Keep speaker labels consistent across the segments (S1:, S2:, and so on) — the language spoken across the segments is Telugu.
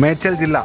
S1: మేడ్చల్ జిల్లా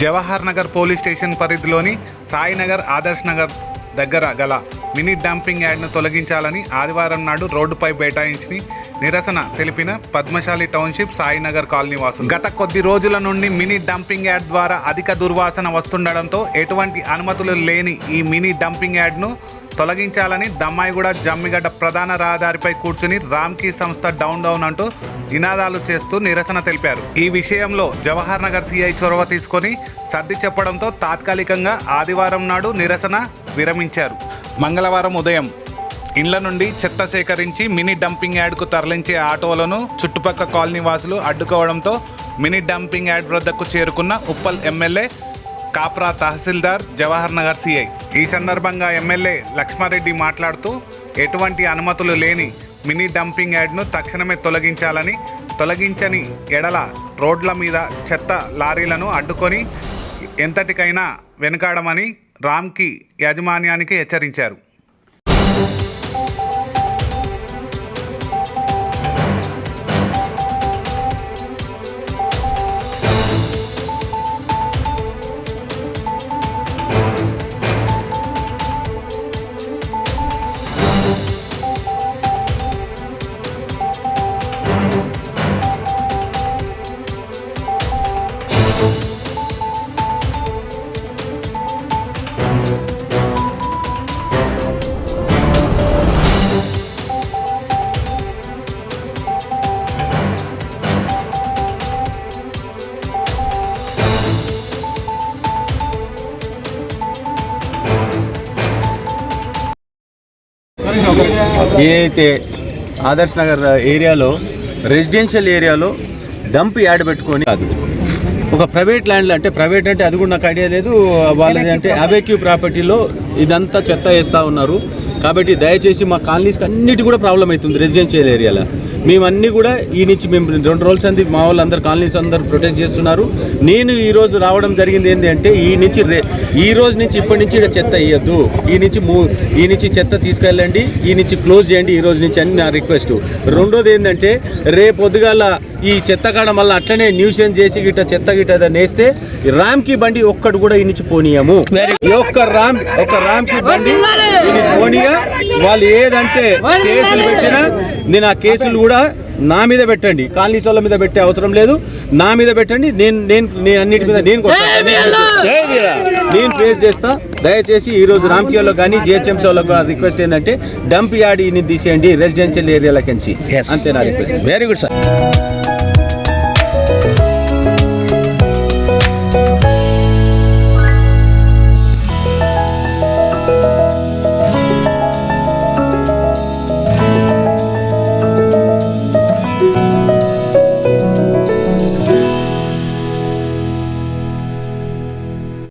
S1: జవహర్ నగర్ పోలీస్ స్టేషన్ పరిధిలోని సాయినగర్ ఆదర్శ్ నగర్ దగ్గర గల మినీ డంపింగ్ యార్డ్ను తొలగించాలని ఆదివారం నాడు రోడ్డుపై బైఠాయించి నిరసన తెలిపిన పద్మశాలి టౌన్షిప్ సాయినగర్ కాలనీ వాసులు. గత కొద్ది రోజుల నుండి మినీ డంపింగ్ యార్డ్ ద్వారా అధిక దుర్వాసన వస్తుండడంతో ఎటువంటి అనుమతులు లేని ఈ మినీ డంపింగ్ యాడ్ను తొలగించాలని దమ్మాయిగూడ జమ్మిగడ్డ ప్రధాన రహదారిపై కూర్చుని రామ్కీ సంస్థ డౌన్ డౌన్ అంటూ నినాదాలు చేస్తూ నిరసన తెలిపారు. ఈ విషయంలో జవహర్ నగర్ సిఐ చొరవ తీసుకొని సర్ది చెప్పడంతో తాత్కాలికంగా ఆదివారం నాడు నిరసన విరమించారు. మంగళవారం ఉదయం ఇండ్ల నుండి చెత్త సేకరించి మినీ డంపింగ్ యార్డ్కు తరలించే ఆటోలను చుట్టుపక్క కాలనీ వాసులు అడ్డుకోవడంతో మినీ డంపింగ్ యార్డ్ వద్దకు చేరుకున్న ఉప్పల్ ఎమ్మెల్యే కాప్రా తహసీల్దార్ జవహర్ నగర్ సిఐ. ఈ సందర్భంగా ఎమ్మెల్యే లక్ష్మారెడ్డి మాట్లాడుతూ ఎటువంటి అనుమతులు లేని మినీ డంపింగ్ యార్డ్ను తక్షణమే తొలగించాలని తొలగించని ఎడల రోడ్ల మీద చెత్త లారీలను అడ్డుకొని ఎంతటికైనా వెనుకాడమని రామ్కి యాజమాన్యానికి హెచ్చరించారు.
S2: ఏదైతే ఆదర్శ్ నగర్ ఏరియాలో రెసిడెన్షియల్ ఏరియాలో డంప్ యాడ్ పెట్టుకొని కాదు. ఒక ప్రైవేట్ ల్యాండ్లో అంటే ప్రైవేట్ అంటే అది కూడా నాకు ఐడియా లేదు. వాళ్ళది అంటే అవెక్యూ ప్రాపర్టీలో ఇదంతా చెత్త వేస్తూ ఉన్నారు. కాబట్టి దయచేసి మా కాలనీస్కి అన్నిటి కూడా ప్రాబ్లం అవుతుంది రెసిడెన్షియల్ ఏరియాలో మేమన్నీ కూడా ఈ నుంచి మేము రెండు రోజులు అంది మా వాళ్ళు అందరు కాలనీస్ అందరు ప్రొటెస్ట్ చేస్తున్నారు. నేను ఈ రోజు రావడం జరిగింది ఏంటి అంటే ఈ నుంచి రే ఈ రోజు నుంచి ఇప్పటి నుంచి ఇక్కడ చెత్త వేయద్దు ఈ నుంచి మూ ఈ నుంచి చెత్త తీసుకెళ్ళండి ఈ నుంచి క్లోజ్ చేయండి ఈ రోజు నుంచి అని నా రిక్వెస్ట్. రెండోది ఏంటంటే రేపు పొద్దుగాల ఈ చెత్త కాడ మళ్ళీ అట్లనే న్యూసెన్స్ చేసి గిట్ట చెత్త గిట్ట ఏదైనా వేస్తే ఈ రామ్కి బండి ఒక్కడు కూడా ఈ నుంచి పోనీయము. ఒక్క రామ్ ఒక రామ్కి బండి ఈ నుంచి పోనీయ. వాళ్ళు ఏదంటే కేసులు పెట్టినా నేను ఆ కేసులు కూడా నా మీద పెట్టండి. కాలనీస్ వాళ్ళ మీద పెట్టే అవసరం లేదు. నా మీద పెట్టండి. నేను నేను నేను అన్నిటి మీద నేను. నేను ఫేస్ చేస్తా. దయచేసి ఈ రోజు రామ్కియోలో కానీ జిహెచ్ఎంసీ వాళ్ళకి రిక్వెస్ట్ ఏంటంటే డంప్ యార్డ్ తీసేయండి రెసిడెన్షియల్ ఏరియాలకి అంతే నా రిక్వెస్ట్
S3: వెరీ గుడ్ సార్